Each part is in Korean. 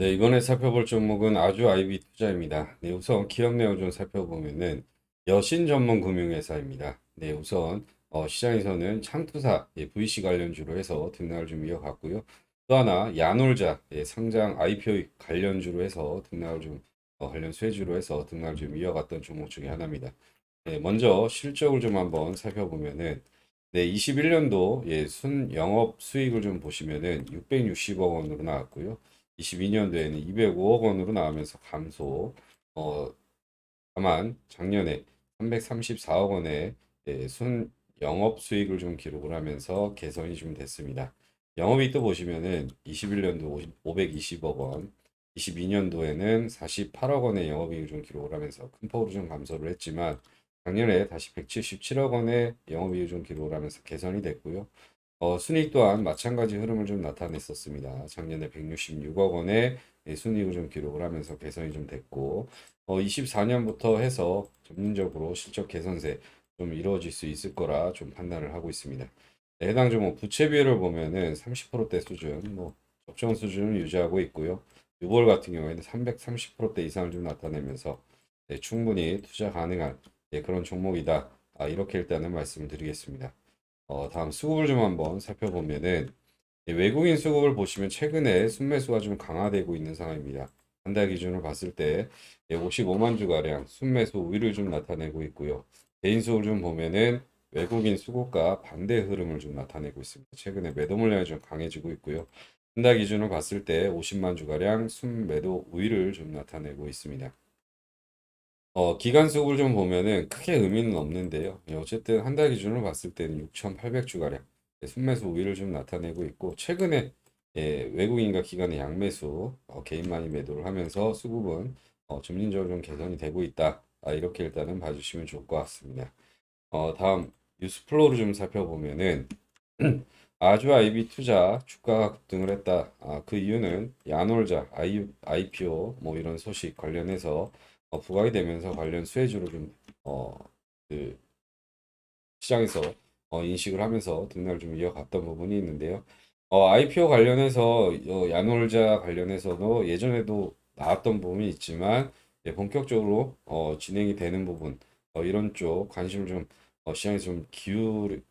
네, 이번에 살펴볼 종목은 아주 아이비 투자입니다. 네, 우선 기업 내용 좀 살펴보면은 여신 전문 금융회사입니다. 네, 우선 어, 시장에서는 창투사 예, VC 관련주로 해서 등락을 좀 이어갔고요. 또 하나 야놀자 예, 상장 IPO 관련주로 해서 등락을 좀 어, 관련 수혜주로 해서 등락을 좀 이어갔던 종목 중에 하나입니다. 네, 먼저 실적을 좀 한번 살펴보면은 네, 21년도 예, 순 영업 수익을 좀 보시면은 660억 원으로 나왔고요. 22년도에는 205억 원으로 나오면서 감소. 어, 다만 작년에 334억 원의 예, 순 영업 수익을 좀 기록을 하면서 개선이 좀 됐습니다. 영업이익도 보시면은 21년도 520억 원, 22년도에는 48억 원의 영업이익을 좀 기록을 하면서 큰 폭으로 좀 감소를 했지만 작년에 다시 177억 원의 영업이익을 좀 기록을 하면서 개선이 됐고요. 어, 순이익 또한 마찬가지 흐름을 좀 나타냈었습니다. 작년에 166억 원의 예, 순이익을 좀 기록을 하면서 개선이 좀 됐고, 어, 24년부터 해서 점진적으로 실적 개선세 좀 이루어질 수 있을 거라 좀 판단을 하고 있습니다. 네, 해당 종목 부채 비율을 보면은 30%대 수준, 뭐 적정 수준을 유지하고 있고요. 유볼 같은 경우에는 330%대 이상을 좀 나타내면서 네, 충분히 투자 가능한 네, 그런 종목이다. 아, 이렇게 일단은 말씀을 드리겠습니다. 어, 다음 수급을 좀 한번 살펴보면은 이 외국인 수급을 보시면 최근에 순매수가 좀 강화되고 있는 상황입니다. 한 달 기준으로 봤을 때 55만 주가량 순매수 우위를 좀 나타내고 있고요. 개인 수급을 좀 보면은 외국인 수급과 반대 흐름을 좀 나타내고 있습니다. 최근에 매도 물량이 좀 강해지고 있고요. 한 달 기준으로 봤을 때 50만 주가량 순매도 우위를 좀 나타내고 있습니다. 어, 기간 수급을 좀 보면은 크게 의미는 없는데요. 예, 어쨌든 한달 기준으로 봤을 때는 6,800 주가량 순매수 우위를 좀 나타내고 있고 최근에 예, 외국인과 기관의 양매수 어, 개인만이 매도를 하면서 수급은 어, 점진적으로 좀 개선이 되고 있다. 아, 이렇게 일단은 봐주시면 좋을 것 같습니다. 어, 다음 뉴스플로우를 좀 살펴보면은 아주 아이비 투자 주가가 급등을 했다. 아, 그 이유는 야놀자, I, IPO 뭐 이런 소식 관련해서 어, 부각이 되면서 관련 수혜주로 좀 어, 그 시장에서 어, 인식을 하면서 등락을 좀 이어갔던 부분이 있는데요. 어, IPO 관련해서 어, 야놀자 관련해서도 예전에도 나왔던 부분이 있지만 예, 본격적으로 어, 진행이 되는 부분 어, 이런 쪽 관심을 좀 어, 시장에서 좀 기울여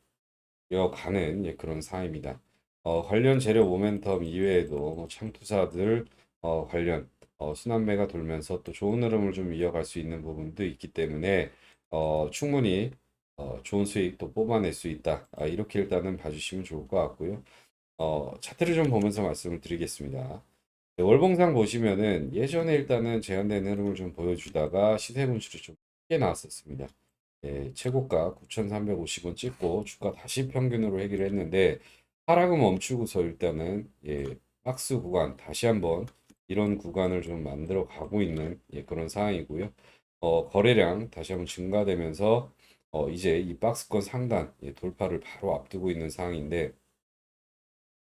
가는 예, 그런 사항입니다. 어, 관련 재료 모멘텀 이외에도 뭐 창투사들 어, 관련 어, 순환매가 돌면서 또 좋은 흐름을 좀 이어갈 수 있는 부분도 있기 때문에 어, 충분히 어, 좋은 수익도 뽑아낼 수 있다. 아, 이렇게 일단은 봐주시면 좋을 것 같고요. 어, 차트를 좀 보면서 말씀을 드리겠습니다. 네, 월봉상 보시면은 예전에 일단은 제한된 흐름을 좀 보여주다가 시세 분출이 좀 크게 나왔었습니다. 예, 최고가 9,350원 찍고 주가 다시 평균으로 해결을 했는데 하락은 멈추고서 일단은 예, 박스 구간 다시 한번 이런 구간을 좀 만들어 가고 있는 예, 그런 상황이고요. 어, 거래량 다시 한번 증가되면서 어, 이제 이 박스권 상단 예, 돌파를 바로 앞두고 있는 상황인데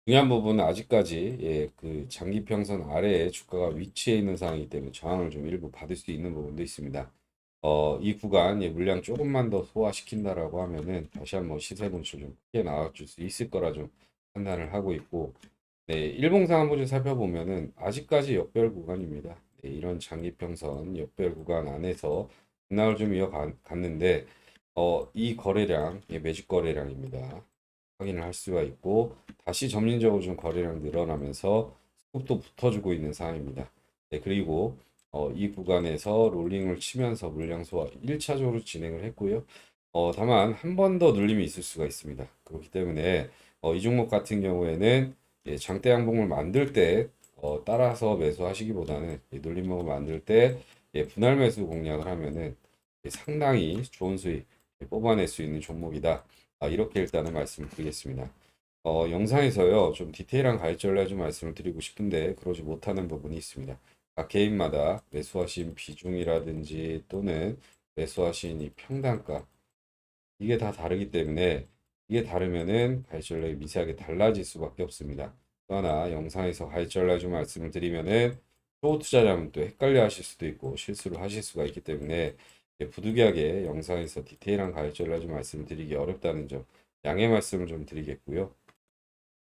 중요한 부분은 아직까지 예, 그 장기 평선 아래에 주가가 위치해 있는 상황이기 때문에 저항을 좀 일부 받을 수 있는 부분도 있습니다. 어, 이 구간 예, 물량 조금만 더 소화시킨다라고 하면은 다시 한번 시세 분출 좀 크게 나와줄 수 있을 거라 좀 판단을 하고 있고 네, 일봉상 한번 좀 살펴보면은 아직까지 역별 구간입니다. 네, 이런 장기평선 역별 구간 안에서 등락을 좀 이어갔는데 어, 이 거래량 예, 매직 거래량입니다. 확인을 할 수가 있고 다시 점진적으로 좀 거래량 늘어나면서 수급도 붙어주고 있는 상황입니다. 네, 그리고 어, 이 구간에서 롤링을 치면서 물량 소화 1차적으로 진행을 했고요. 어, 다만 한 번 더 눌림이 있을 수가 있습니다. 그렇기 때문에 어, 이 종목 같은 경우에는 예, 장대 양봉을 만들 때 어, 따라서 매수하시기보다는 예, 눌림목을 만들 때 예, 분할 매수 공략을 하면은 예, 상당히 좋은 수익 예, 뽑아낼 수 있는 종목이다. 아, 이렇게 일단은 말씀을 드리겠습니다. 어, 영상에서요 좀 디테일한 전략 좀 말씀을 드리고 싶은데 그러지 못하는 부분이 있습니다. 각 개인마다 매수하신 비중이라든지 또는 매수하신 이 평단가 이게 다 다르기 때문에 이게 다르면은 가입 전략이 미세하게 달라질 수밖에 없습니다. 또 하나 영상에서 가입 전략 좀 말씀을 드리면은 초 투자자면 또 헷갈려 하실 수도 있고 실수를 하실 수가 있기 때문에 예, 부득이하게 영상에서 디테일한 가입 전략 좀 말씀을 드리기 어렵다는 점 양해 말씀을 좀 드리겠고요.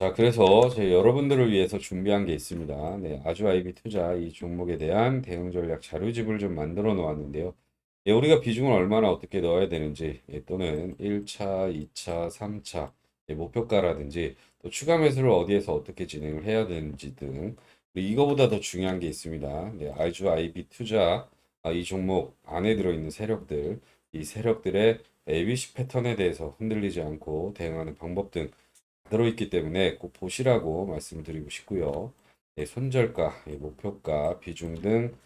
자, 그래서 제 여러분들을 위해서 준비한 게 있습니다. 네, 아주 아이비 투자 이 종목에 대한 대응 전략 자료집을 좀 만들어 놓았는데요. 예, 우리가 비중을 얼마나 어떻게 넣어야 되는지, 예, 또는 1차, 2차, 3차, 예, 목표가라든지, 또 추가 매수를 어디에서 어떻게 진행을 해야 되는지 등, 이거보다 더 중요한 게 있습니다. 네, 아주 아이비 투자, 아, 이 종목 안에 들어있는 세력들, 이 세력들의 ABC 패턴에 대해서 흔들리지 않고 대응하는 방법 등 들어있기 때문에 꼭 보시라고 말씀드리고 싶고요. 예, 손절가, 예, 목표가, 비중 등다